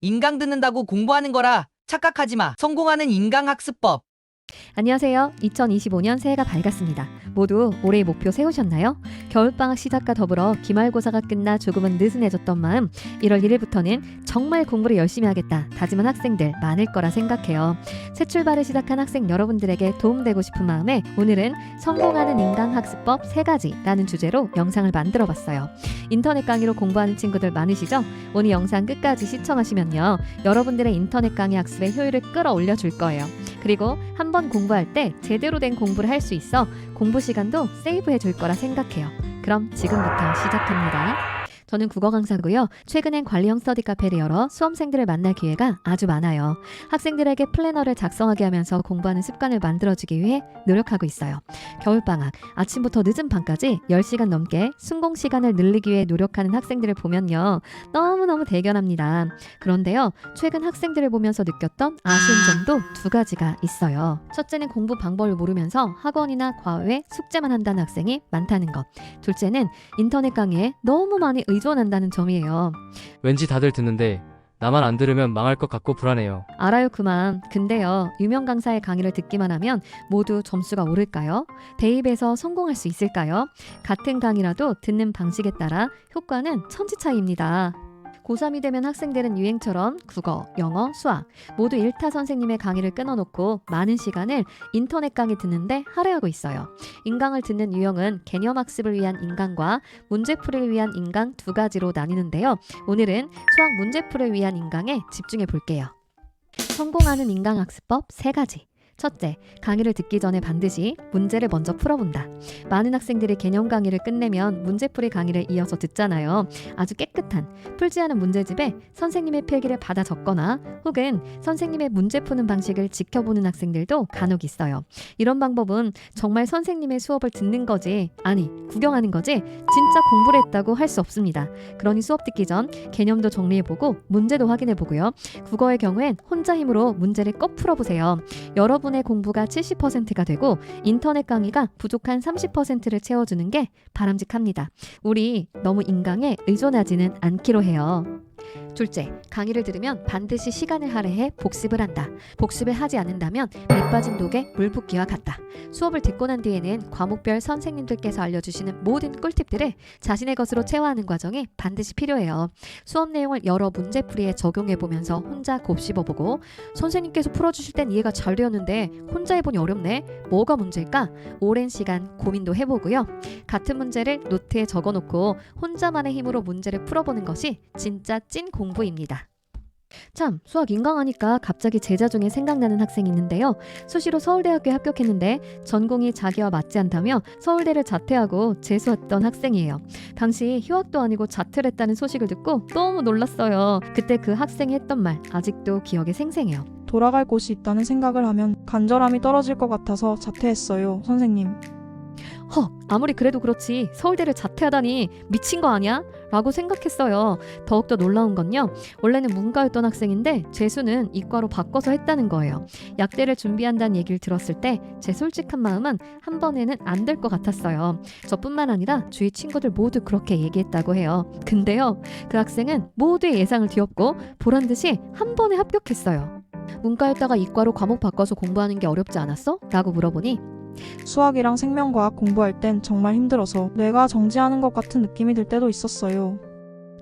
인강 듣는다고 공부하는 거라 착각하지 마. 성공하는 인강 학습법. 안녕하세요. 2025년 새해가 밝았습니다. 모두 올해의 목표 세우셨나요? 겨울방학 시작과 더불어 기말고사가 끝나 조금은 느슨해졌던 마음 1월 1일부터는 정말 공부를 열심히 하겠다 다짐한 학생들 많을 거라 생각해요. 새 출발을 시작한 학생 여러분들에게 도움되고 싶은 마음에 오늘은 성공하는 인강학습법 3가지라는 주제로 영상을 만들어 봤어요. 인터넷 강의로 공부하는 친구들 많으시죠? 오늘 영상 끝까지 시청하시면요. 여러분들의 인터넷 강의 학습의 효율을 끌어올려 줄 거예요. 그리고 한번 공부할 때 제대로 된 공부를 할 수 있어 공부 시간도 세이브해 줄 거라 생각해요. 그럼 지금부터 시작합니다. 저는 국어 강사고요. 최근엔 관리형 스터디 카페를 열어 수험생들을 만날 기회가 아주 많아요. 학생들에게 플래너를 작성하게 하면서 공부하는 습관을 만들어주기 위해 노력하고 있어요. 겨울방학, 아침부터 늦은 밤까지 10시간 넘게 순공 시간을 늘리기 위해 노력하는 학생들을 보면요. 너무너무 대견합니다. 그런데요, 최근 학생들을 보면서 느꼈던 아쉬운 점도 두 가지가 있어요. 첫째는 공부 방법을 모르면서 학원이나 과외, 숙제만 한다는 학생이 많다는 것. 둘째는 인터넷 강의에 너무 많이 의 존한다는 점이에요. 왠지 다들 듣는데 나만 안 들으면 망할 것 같고 불안해요. 알아요, 그만. 근데요, 유명 강사의 강의를 듣기만 하면 모두 점수가 오를까요? 대입에서 성공할 수 있을까요? 같은 강의라도 듣는 방식에 따라 효과는 천지 차이입니다. 고3이 되면 학생들은 유행처럼 국어, 영어, 수학 모두 일타 선생님의 강의를 끊어놓고 많은 시간을 인터넷 강의 듣는데 할애하고 있어요. 인강을 듣는 유형은 개념 학습을 위한 인강과 문제풀이를 위한 인강 두 가지로 나뉘는데요. 오늘은 수학 문제풀이를 위한 인강에 집중해 볼게요. 성공하는 인강학습법 세 가지. 첫째, 강의를 듣기 전에 반드시 문제를 먼저 풀어본다. 많은 학생들이 개념 강의를 끝내면 문제풀이 강의를 이어서 듣잖아요. 아주 깨끗한, 풀지 않은 문제집에 선생님의 필기를 받아 적거나 혹은 선생님의 문제 푸는 방식을 지켜보는 학생들도 간혹 있어요. 이런 방법은 정말 선생님의 수업을 듣는 거지, 아니, 구경하는 거지, 진짜 공부를 했다고 할 수 없습니다. 그러니 수업 듣기 전 개념도 정리해보고 문제도 확인해보고요. 국어의 경우엔 혼자 힘으로 문제를 꼭 풀어보세요. 여러분 의 공부가 70%가 되고 인터넷 강의가 부족한 30%를 채워주는 게 바람직합니다. 우리 너무 인강에 의존하지는 않기로 해요. 둘째, 강의를 들으면 반드시 시간을 할애해 복습을 한다. 복습을 하지 않는다면 배 빠진 독에 물 붓기와 같다. 수업을 듣고 난 뒤에는 과목별 선생님들께서 알려주시는 모든 꿀팁들을 자신의 것으로 체화하는 과정이 반드시 필요해요. 수업 내용을 여러 문제풀이에 적용해 보면서 혼자 곱씹어보고 선생님께서 풀어주실 땐 이해가 잘 되었는데 혼자 해보니 어렵네. 뭐가 문제일까? 오랜 시간 고민도 해보고요. 같은 문제를 노트에 적어놓고 혼자만의 힘으로 문제를 풀어보는 것이 진짜 찐 공부입니다. 참, 수학 인강하니까 갑자기 제자 중에 생각나는 학생이 있는데요. 수시로 서울대학교에 합격했는데 전공이 자기와 맞지 않다며 서울대를 자퇴하고 재수했던 학생이에요. 당시 휴학도 아니고 자퇴를 했다는 소식을 듣고 너무 놀랐어요. 그때 그 학생이 했던 말 아직도 기억에 생생해요. 돌아갈 곳이 있다는 생각을 하면 간절함이 떨어질 것 같아서 자퇴했어요, 선생님. 헉, 아무리 그래도 그렇지 서울대를 자퇴하다니 미친 거 아니야? 라고 생각했어요. 더욱더 놀라운 건요. 원래는 문과였던 학생인데 재수는 이과로 바꿔서 했다는 거예요. 약대를 준비한다는 얘기를 들었을 때 제 솔직한 마음은 한 번에는 안 될 것 같았어요. 저뿐만 아니라 주위 친구들 모두 그렇게 얘기했다고 해요. 근데요. 그 학생은 모두의 예상을 뒤엎고 보란 듯이 한 번에 합격했어요. 문과였다가 이과로 과목 바꿔서 공부하는 게 어렵지 않았어? 라고 물어보니 수학이랑 생명과학 공부할 땐 정말 힘들어서 뇌가 정지하는 것 같은 느낌이 들 때도 있었어요.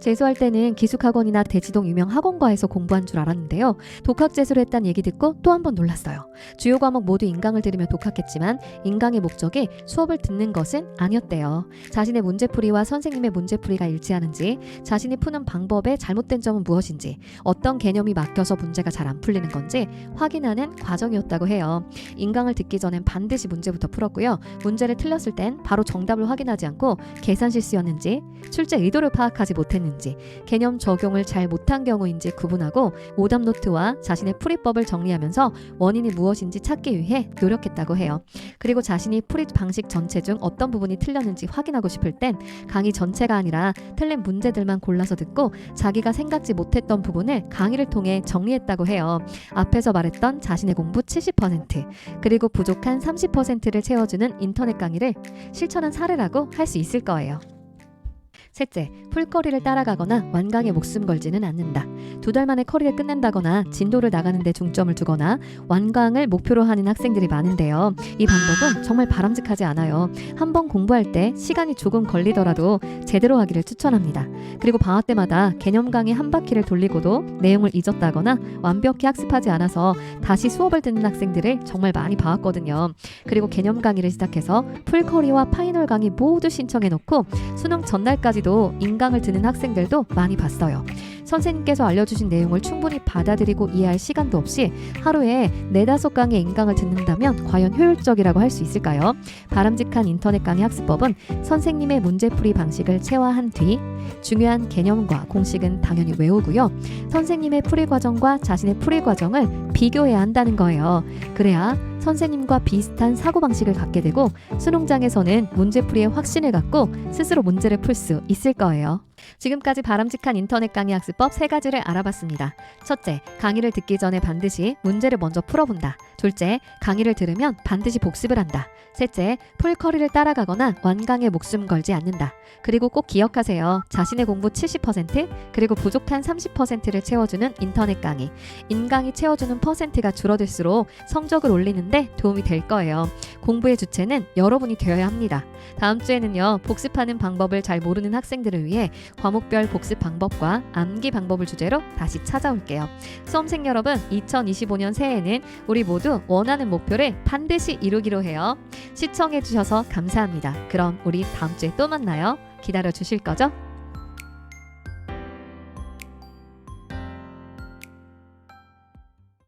재수할 때는 기숙학원이나 대치동 유명 학원과에서 공부한 줄 알았는데요. 독학 재수를 했다는 얘기 듣고 또 한 번 놀랐어요. 주요 과목 모두 인강을 들으며 독학했지만 인강의 목적이 수업을 듣는 것은 아니었대요. 자신의 문제풀이와 선생님의 문제풀이가 일치하는지, 자신이 푸는 방법의 잘못된 점은 무엇인지, 어떤 개념이 막혀서 문제가 잘 안 풀리는 건지 확인하는 과정이었다고 해요. 인강을 듣기 전엔 반드시 문제부터 풀었고요. 문제를 틀렸을 땐 바로 정답을 확인하지 않고 계산 실수였는지, 출제 의도를 파악하지 못했는지, 개념 적용을 잘 못한 경우인지 구분하고 오답 노트와 자신의 풀이법을 정리하면서 원인이 무엇인지 찾기 위해 노력했다고 해요. 그리고 자신이 풀이 방식 전체 중 어떤 부분이 틀렸는지 확인하고 싶을 땐 강의 전체가 아니라 틀린 문제들만 골라서 듣고 자기가 생각지 못했던 부분을 강의를 통해 정리했다고 해요. 앞에서 말했던 자신의 공부 70% 그리고 부족한 30%를 채워주는 인터넷 강의를 실천한 사례라고 할 수 있을 거예요. 셋째, 풀커리를 따라가거나 완강에 목숨 걸지는 않는다. 두 달 만에 커리를 끝낸다거나 진도를 나가는 데 중점을 두거나 완강을 목표로 하는 학생들이 많은데요. 이 방법은 정말 바람직하지 않아요. 한 번 공부할 때 시간이 조금 걸리더라도 제대로 하기를 추천합니다. 그리고 방학 때마다 개념 강의 한 바퀴를 돌리고도 내용을 잊었다거나 완벽히 학습하지 않아서 다시 수업을 듣는 학생들을 정말 많이 봐왔거든요. 그리고 개념 강의를 시작해서 풀커리와 파이널 강의 모두 신청해 놓고 수능 전날까지 도 인강을 듣는 학생들도 많이 봤어요. 선생님께서 알려주신 내용을 충분히 받아들이고 이해할 시간도 없이 하루에 네다섯 강의 인강을 듣는다면 과연 효율적이라고 할 수 있을까요? 바람직한 인터넷 강의 학습법은 선생님의 문제풀이 방식을 체화한 뒤 중요한 개념과 공식은 당연히 외우고요. 선생님의 풀이 과정과 자신의 풀이 과정을 비교해야 한다는 거예요. 그래야 선생님과 비슷한 사고방식을 갖게 되고 수능장에서는 문제풀이에 확신을 갖고 스스로 문제를 풀 수 있을 거예요. 지금까지 바람직한 인터넷 강의 학습법 세 가지를 알아봤습니다. 첫째, 강의를 듣기 전에 반드시 문제를 먼저 풀어본다. 둘째, 강의를 들으면 반드시 복습을 한다. 셋째, 풀커리를 따라가거나 완강에 목숨 걸지 않는다. 그리고 꼭 기억하세요. 자신의 공부 70% 그리고 부족한 30%를 채워주는 인터넷 강의. 인강이 채워주는 퍼센트가 줄어들수록 성적을 올리는데 도움이 될 거예요. 공부의 주체는 여러분이 되어야 합니다. 다음 주에는요, 복습하는 방법을 잘 모르는 학생들을 위해 과목별 복습 방법과 암기 방법을 주제로 다시 찾아올게요. 수험생 여러분, 2025년 새해에는 우리 모두 원하는 목표를 반드시 이루기로 해요. 시청해주셔서 감사합니다. 그럼 우리 다음 주에 또 만나요. 기다려 주실 거죠?